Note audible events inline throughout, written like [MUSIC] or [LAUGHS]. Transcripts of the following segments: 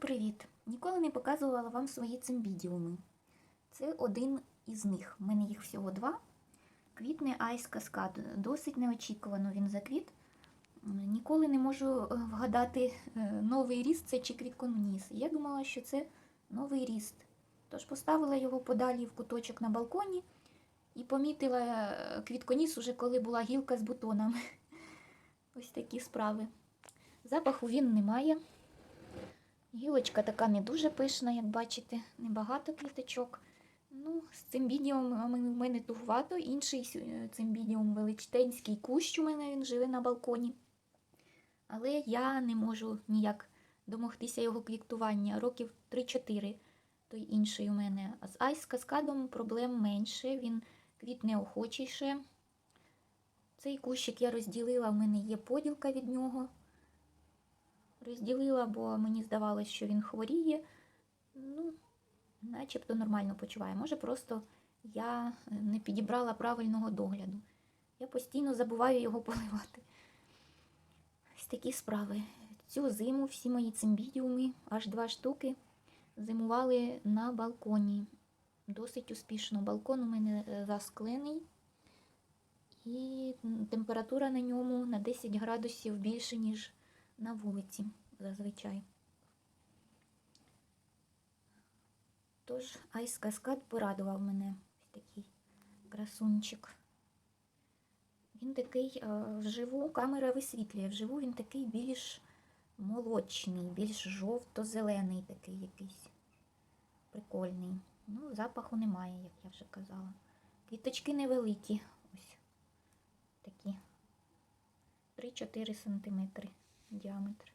привіт! Ніколи не показувала вам свої цимбідіуми. Це один із них. У мене їх всього два. Квітне Айс Каскад. Досить неочікувано він заквіт. Ніколи не можу е, вгадати, е, новий ріст це чи квітконіс. Я думала, що це новий ріст. Тож поставила його подалі в куточок на балконі і помітила е, квітконіс уже коли була гілка з бутонами. [LAUGHS] Ось такі справи. Запаху він не має. Гілочка така не дуже пишна, як бачите, небагато квіточок. Ну, з цим бідіум у мене тугувато. Інший е, цимбідіум величтенський кущ у мене він живе на балконі. Але я не можу ніяк домогтися його квітування. Років 3-4 той інший у мене. А з айс каскадом проблем менше, він квітне охочіше. Цей кущик я розділила, в мене є поділка від нього. Розділила, бо мені здавалося, що він хворіє. Ну, начебто нормально почуває. Може, просто я не підібрала правильного догляду. Я постійно забуваю його [LAUGHS] поливати. Ось такі справи. Цю зиму всі мої цимбідіуми, аж два штуки, зимували на балконі. Досить успішно. Балкон у мене е, засклений. І температура на ньому на 10 градусів більше, ніж на вулиці зазвичай. Тож Айс Каскад порадував мене. Такий красунчик. Він такий е, вживу, камера висвітлює, вживу він такий більш молочний, більш жовто-зелений такий якийсь. Прикольний. Ну, запаху немає, як я вже казала. Квіточки невеликі. Ось такі. 3-4 см діаметр.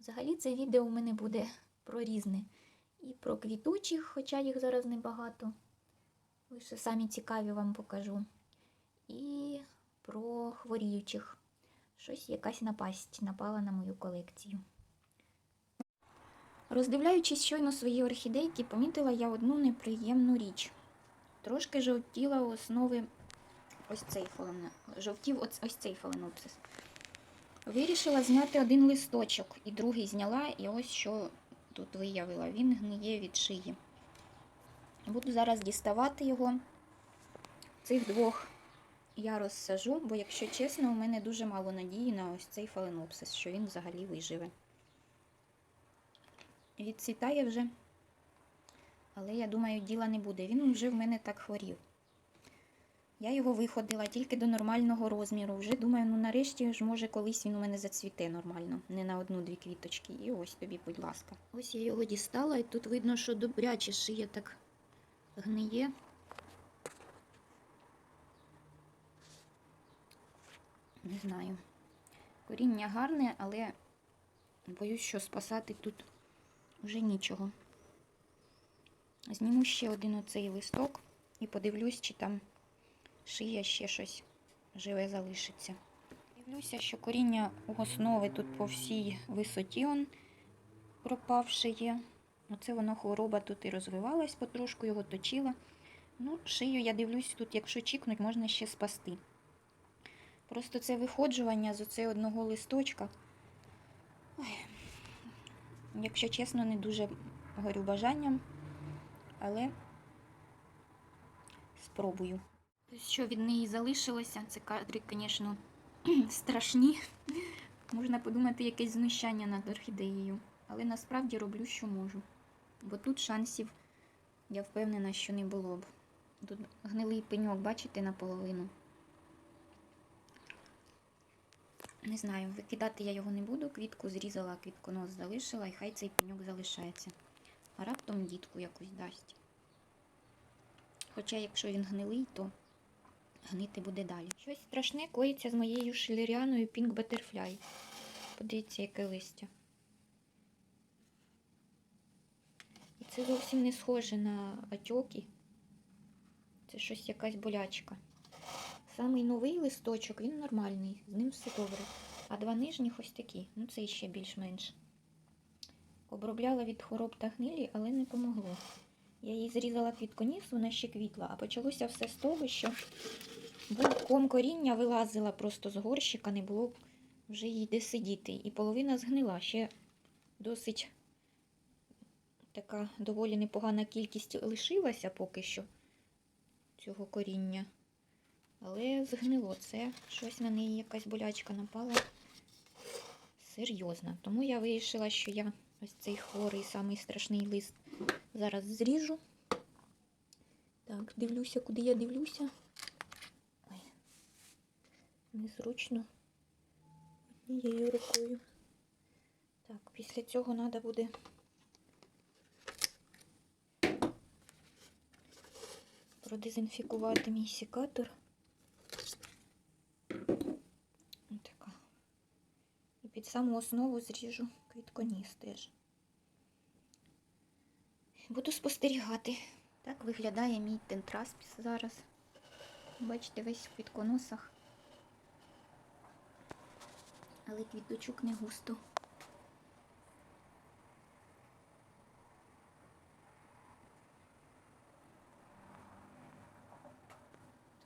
Взагалі це відео у мене буде про різне. І про квітучих, хоча їх зараз небагато. Лише самі цікаві вам покажу. І про хворіючих. Щось якась напасть напала на мою колекцію. Роздивляючись щойно свої орхідейки, помітила я одну неприємну річ. Трошки жовтіла основи ось цей фален... жовтів ось, ось цей фаленопсис. Вирішила зняти один листочок і другий зняла, і ось що тут виявила. Він гниє від шиї. Буду зараз діставати його. Цих двох я розсажу, бо, якщо чесно, у мене дуже мало надії на ось цей фаленопсис, що він взагалі виживе. Відцвітає вже, але я думаю, діла не буде. Він вже в мене так хворів. Я його виходила тільки до нормального розміру. Вже думаю, ну нарешті ж, може, колись він у мене зацвіте нормально, не на одну-дві квіточки. І ось тобі, будь ласка. Ось я його дістала, і тут видно, що добряче шия так гниє. Не знаю. Коріння гарне, але боюсь, що спасати тут вже нічого. Зніму ще один оцей листок і подивлюсь, чи там шия ще щось живе залишиться. Дивлюся, що коріння у основи тут по всій висоті он пропавше є. Оце воно хвороба тут і розвивалась, потрошку його точила. Ну, шию, я дивлюсь, тут, якщо чікнуть, можна ще спасти. Просто це виходжування з оцей одного листочка. Ой, якщо чесно, не дуже горю бажанням, але спробую. Що від неї залишилося, це кадри, звісно, [CLEARS THROAT] страшні. Можна подумати, якесь знущання над орхідеєю. Але насправді роблю, що можу. Бо тут шансів, я впевнена, що не було б. Тут гнилий пеньок, бачите, наполовину. Не знаю, викидати я його не буду. Квітку зрізала, квітконос залишила, і хай цей пеньок залишається. А раптом дітку якусь дасть. Хоча, якщо він гнилий, то гнити буде далі. Щось страшне коїться з моєю шилеріаною Pink Butterfly. Подивіться, яке листя. І це зовсім не схоже на атьоки. Це щось якась болячка. Самий новий листочок, він нормальний, з ним все добре. А два нижніх ось такі, ну це ще більш-менш. Обробляла від хвороб та гнилі, але не помогло. Я їй зрізала квітконіс, вона ще квітла, а почалося все з того, що був ком коріння вилазила просто з горщика, не було вже йде сидіти. І половина згнила. Ще досить така доволі непогана кількість лишилася поки що цього коріння. Але згнило це. Щось на неї якась болячка напала. Серйозно. Тому я вирішила, що я ось цей хворий, самий страшний лист зараз зріжу. Так, дивлюся, куди я дивлюся. Незручно однією рукою. Так, після цього треба буде продезінфікувати мій секатор. Така. І під саму основу зріжу квітконіс теж. Буду спостерігати. Так виглядає мій тентраспіс зараз. Бачите, весь в квітконосах. Але квіточок не густо.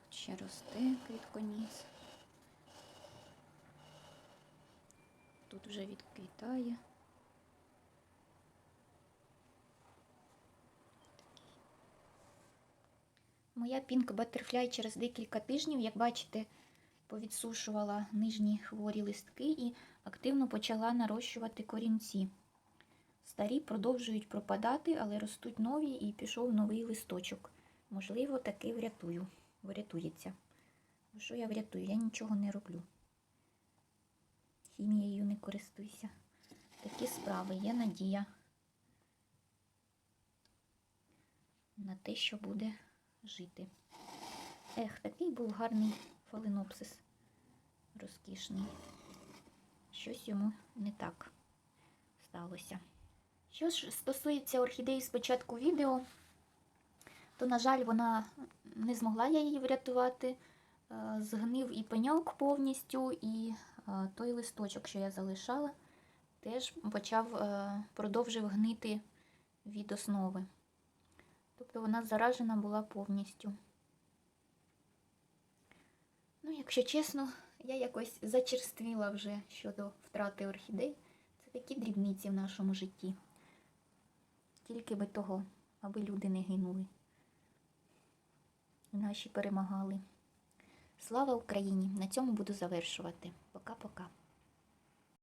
Тут ще росте квітконіс. Тут вже відквітає. Моя Pink Butterfly через декілька тижнів, як бачите, повідсушувала нижні хворі листки і активно почала нарощувати корінці. Старі продовжують пропадати, але ростуть нові і пішов новий листочок. Можливо, таки врятую. Врятується. Ну, Що я врятую? Я нічого не роблю. Хімією не користуюся. Такі справи, є надія на те, що буде жити. Ех, такий був гарний фаленопсис. Розкішний. Щось йому не так сталося. Що ж стосується орхідеї з початку відео, то, на жаль, вона не змогла я її врятувати. Е, Згнив і пеньок повністю, і е, той листочок, що я залишала, теж почав е, продовжив гнити від основи. Тобто вона заражена була повністю. Ну, якщо чесно, я якось зачерствіла вже щодо втрати орхідей. Це такі дрібниці в нашому житті. Тільки би того, аби люди не гинули. І наші перемагали. Слава Україні! На цьому буду завершувати. Пока-пока.